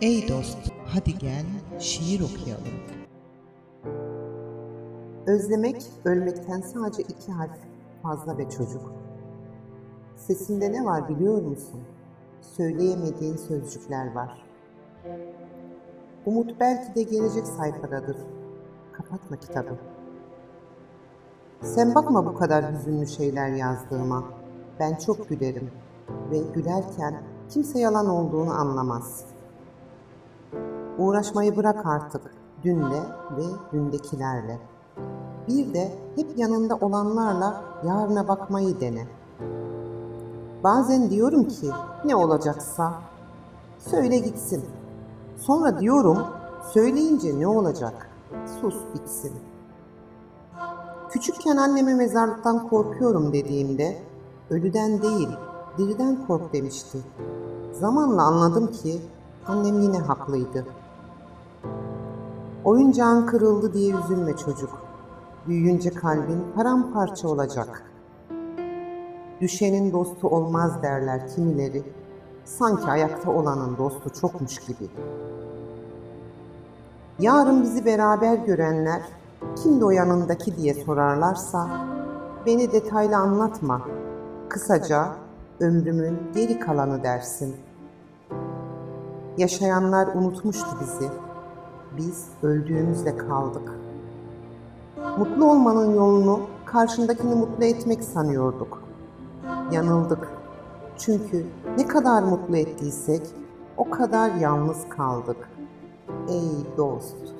Ey dost, hadi gel şiir okuyalım. Özlemek, ölmekten sadece iki harf fazla be çocuk. Sesinde ne var biliyor musun? Söyleyemediğin sözcükler var. Umut belki de gelecek sayfadadır. Kapatma kitabı. Sen bakma bu kadar hüzünlü şeyler yazdığıma. Ben çok gülerim ve gülerken kimse yalan olduğunu anlamaz. Uğraşmayı bırak artık dünle ve dündekilerle. Bir de hep yanında olanlarla yarına bakmayı dene. Bazen diyorum ki ne olacaksa söyle gitsin. Sonra diyorum söyleyince ne olacak? Sus bitsin. Küçükken anneme mezarlıktan korkuyorum dediğimde ölüden değil diriden kork demişti. Zamanla anladım ki annem yine haklıydı. Oyuncağın kırıldı diye üzülme çocuk. Büyüyünce kalbin paramparça olacak. Düşenin dostu olmaz derler kimileri. Sanki ayakta olanın dostu çokmuş gibi. Yarın bizi beraber görenler kimdi o yanındaki diye sorarlarsa beni detaylı anlatma. Kısaca ömrümün geri kalanı dersin. Yaşayanlar unutmuştu bizi. Biz öldüğümüzde kaldık. Mutlu olmanın yolunu karşındakini mutlu etmek sanıyorduk. Yanıldık. Çünkü ne kadar mutlu ettiysek o kadar yalnız kaldık. Ey dost!